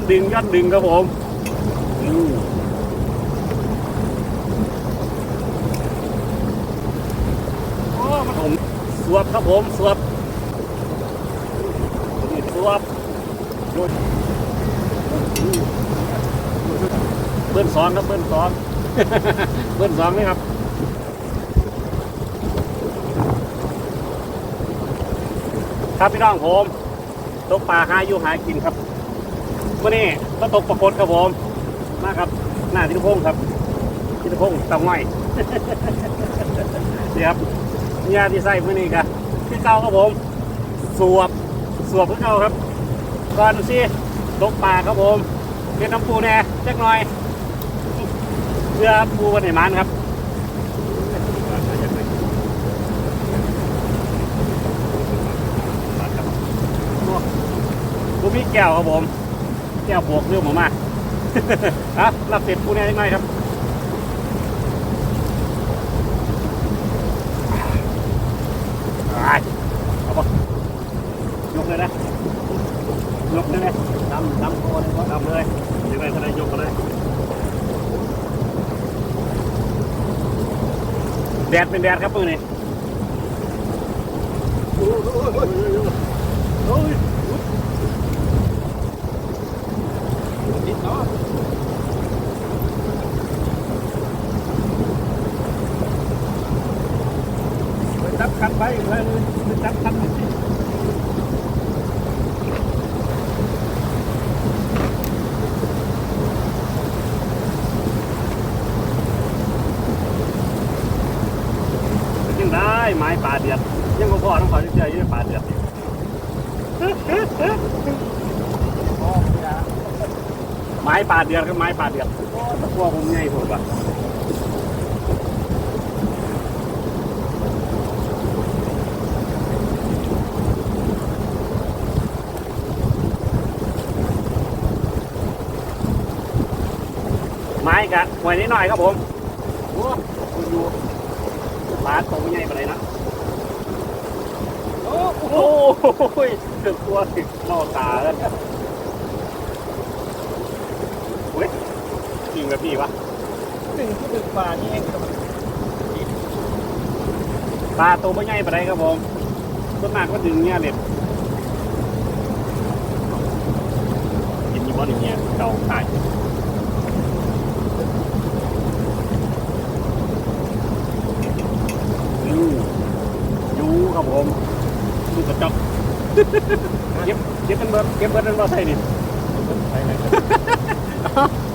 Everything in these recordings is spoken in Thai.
อนดึงย้อนดึงครับผมอืมโอ้มันผมสวบครับผมสวบนี่สวบเบิ้ลสองครับเบิ้ลสองเบิ้ลสองนี่ครับครับพี่น้องผมตกปลาหาอยู่หากินครับ วันนี้ก็ตกปรากฏครับผมมาครับ หน้าทิศพงศ์ครับทิศพงศ์เตาง่อยนี่ครับยาที่ใส่มื่อนี้ครับพี่เก้าครับผม สวบสวบพี่เก้าครับก่อนสิตกปลาครับผมเป็นน้ำปูแน่เจักหน่อยเพื่อปูวันไหนมันครับกูมีแก้วครับผม ก้วบวกเรื่องผมมาอะรับเสร็จกูเนี่ยยังไงครับไปเอาปะยกเลยนะยกเลยนะดำดำโคนเลยดำเลยยังไงก็ได้ยกก็ได้แดดเป็นแดดครับมือนี่โอ้ยโอ้ยโอ้ยโอ้ย นิดเนาะไป จับคันไปเลยไปจับคันไปสิยังได้ไม้ป่าเดือดยังบ่พอต้องขอเจออยังป่าเดือดไม้ป่าเดือดก็ไม้ป่าเดือดตะกั่วผมใหญ่ผมว่ะ ม้กะหวยนิดหน่อยครับผมโอ้คุณดูปลาตัวใหญ่ปานไหนนะโอ้โอ้โหเกือบตัวติดเมาตาแล้วเว้ยจริงกับพี่วะถึงที่ดึกป่านี่เองครับปลาตัวไม่ใหญ่ปานไหนครับผมต้นมากก็ดึงเนี่ยเด็ดกินอยี่บ้านอย่างเงี้ยเก่าตายยูยูครับ ผมดูกระจกเก็บเก็บเป็นเบิร์ดเก็บเบิร์ดเป็นเบิร์ดใส่ดิไปไหนกัน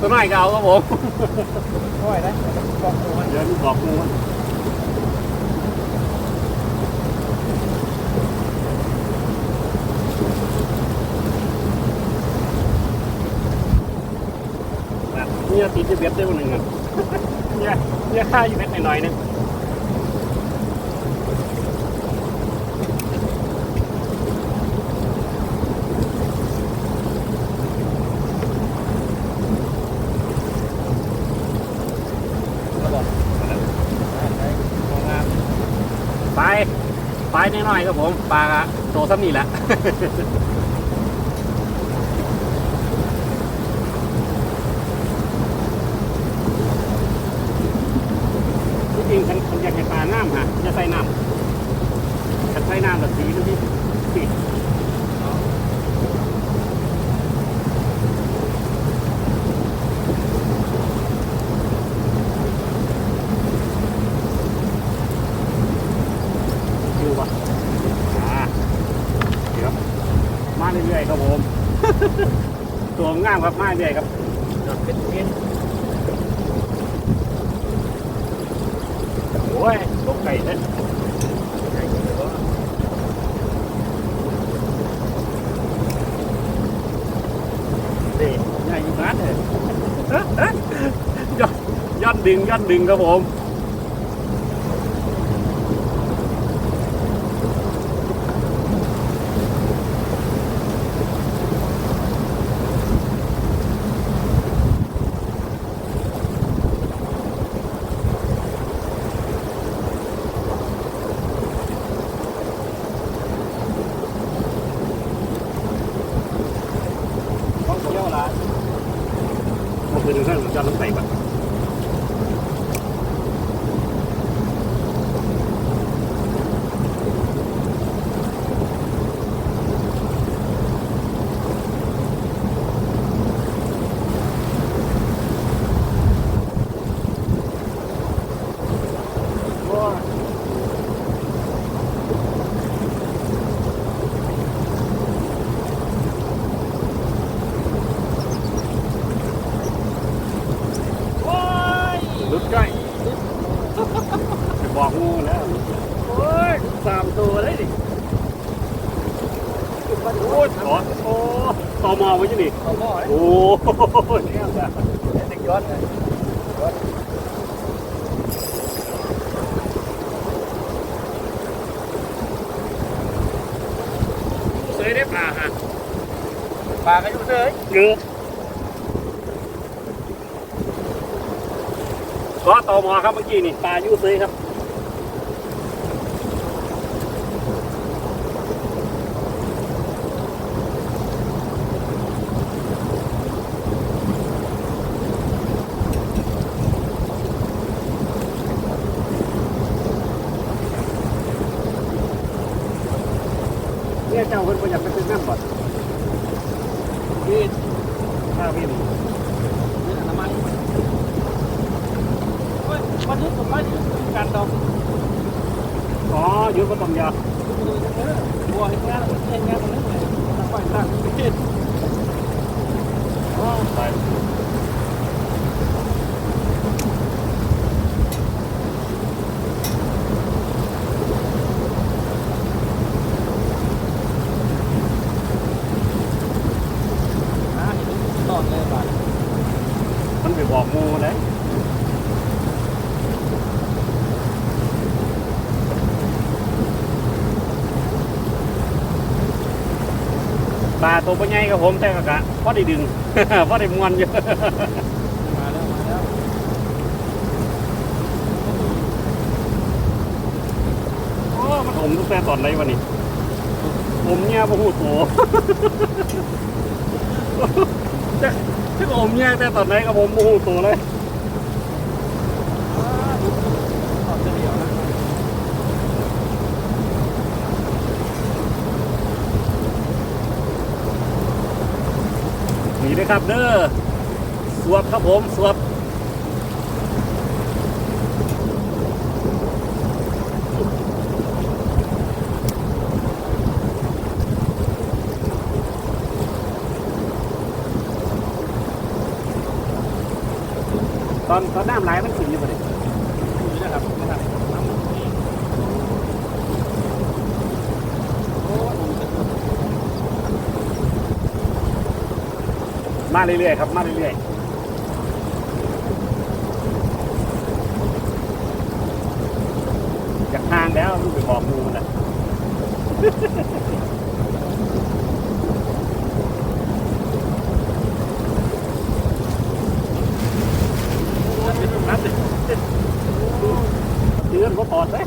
ตัวน้อยเก่าครับผมค่อยนะบอกตัวมันเดี๋ยวลูกบอกงูมันแบบเนี่ยตีจะเบ็ดได้วันหนึ่งอะเนี่ยเนี่ยค่าอยู่เบ็ดหน่อยๆนึงไปายน้อยๆครับผมปลาโตซ้ำนี่แหละที่จริงฉันฉันอยากจะปลาน้ำฮะจะใส่น้ำฉันใส่น้ำแบบสีนี้สีดูปะอ่าเดี๋ยวมาเรื่อยๆครับผม ตัวง่ามครับมาเรื่อยๆครับเป็นเพี้ยนโอ้ยลงไก่เด้อเด็ใหญ่อยู่นัดเลยย้อนย้อนดึงย้อนดึงครับผมต้องเที่ยวละ คือถึงขั้นจะต้องใส่บัตรลุดใกล้บอกงูแล้ว โอ้ยสามตัวเลยดิ โอ้ยขอโอ้ตอมอไว้ที่นี่ เอาพ่อเลย โอ้เนี่ยจ้ะ เด็กย้อนเลยย้อนเคยได้ปลาฮะปลาก็อยู่เลยเยอะก็ตอมอครับเมื่อกี้นี่ปลายูซีครับ เนี่ยเจ้าเพิ่ น้ำบ่นี่ข้าพี่นี่นี่อนามัยโอ้ยวันนี้ผมไม่ได้การดองอ๋อยุก็ต้องยาบัวให้งานเห็นงานมันนึกเลยตั้งไว้ตั้งเห็นอ๋อไป อ่าเห็นตอนเลยบาด มันไปบอกงูเลยปลาตัวปใหญ่กับผมแต่กะพอได้ดึงพอได้มวนอยู่มาแล้วมาแล้วโอ้มันอมตั้งแต่ตอนไหนวะนี่อมเนี่ยบ่หูโต จะจะอมเนี่ยแต่ตอนไหนกับผมบ่หูโตเลยอ่าดูตอนเดียวนะหนีด้วยครับเด้อสวบครับผมสวบ นตอนน้ำไหลมันขึ้นอยู่บ่ดิอยู่นะครับนะครับน้ำมันนี่โอ้ยมาเรื่อยๆครับ มาเรื่อยๆจากทางแล้วลูกไปบอกงูมันแหละ เป็นแบบนั้นเลย เตือนก็ปอดเลย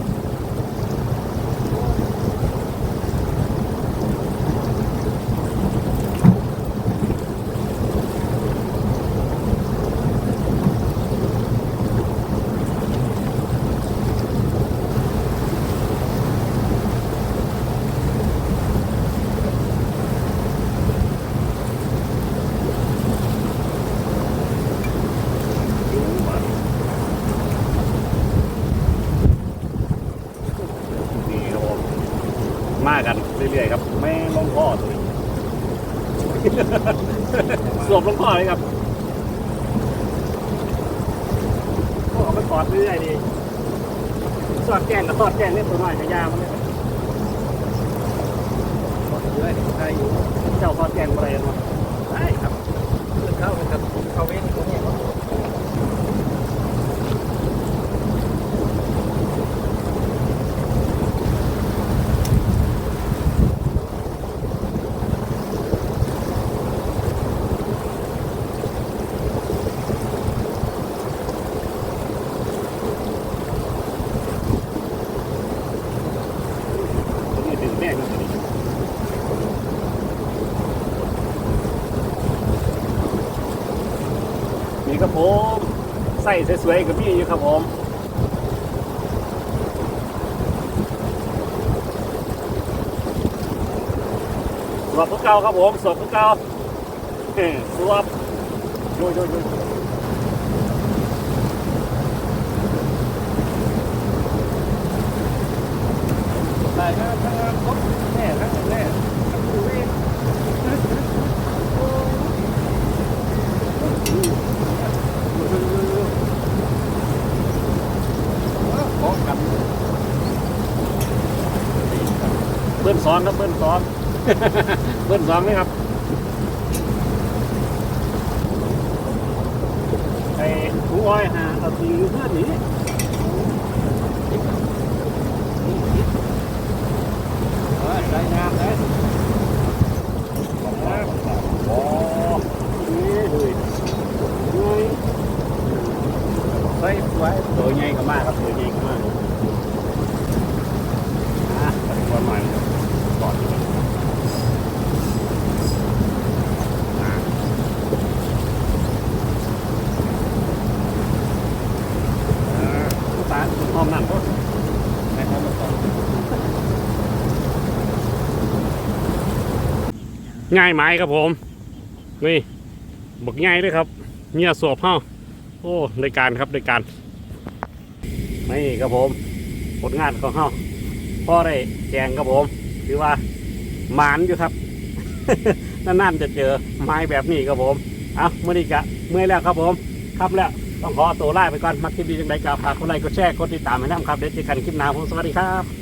นี่ครับผมมากันเรื่อยๆครับ ไม่ลงพ่อตัวนี้ สวมลงพ่ อเลยครับโอ้เอาไปกอดเรื่อยดีสอดแกนกับสอดแกนเล่ยตัวน้อยกับยามันเลยอดเรื่อยได้อยู่เจ้าสอดแกนอะไรกันวะได้ครับเข้าไปกับเข้าเว้นตรงนี้ก็ ส่สวยๆกับพี่อยู่ครับผมสวบพวกเก่าครับผมสวบพวกเก่าสวบโยยโยยโยยใส่ก็ทั้งรถแน่ทั้งแน่ทั้งดูเอง ของกันเบิ้ล สองครับเบิ้ลสองเบิ้ลสองนี่ครับไอ้ผู้อ้อยหาเอาตีเพื่อนนี ใส่งามเลย โอ้นี่เลยนี่ ใส่สวย ตัวใหญ่ก็มากครับตัวใหญ่ก็มากอะไปก่อนหน่อยก่อนดีกว่าอะอ่าตาหอมนั่นก็ ในห้องมันก่อน ง่ายไหมครับผม นี่บักง่ายด้วยครับเนี่ยสวบเฮ้าโอ้รายการครับรายการนี่ครับผม ผลงานของเฮ้าพ่อได้แจงครับผมถือว่าหมานอยู่ครับนานๆจะเจอไม้แบบนี้ครับผมเอาเมื่อนี้กะเมื่อแล้วครับผม ครับแล้วต้องขอตัวลาไปก่อนมาคลิปดีจังไดกับฝากกดไลค์กดแชร์กดติดตามให้น้ำครับเดี๋ยวเจอกันคลิปหน้าผมสวัสดีครับ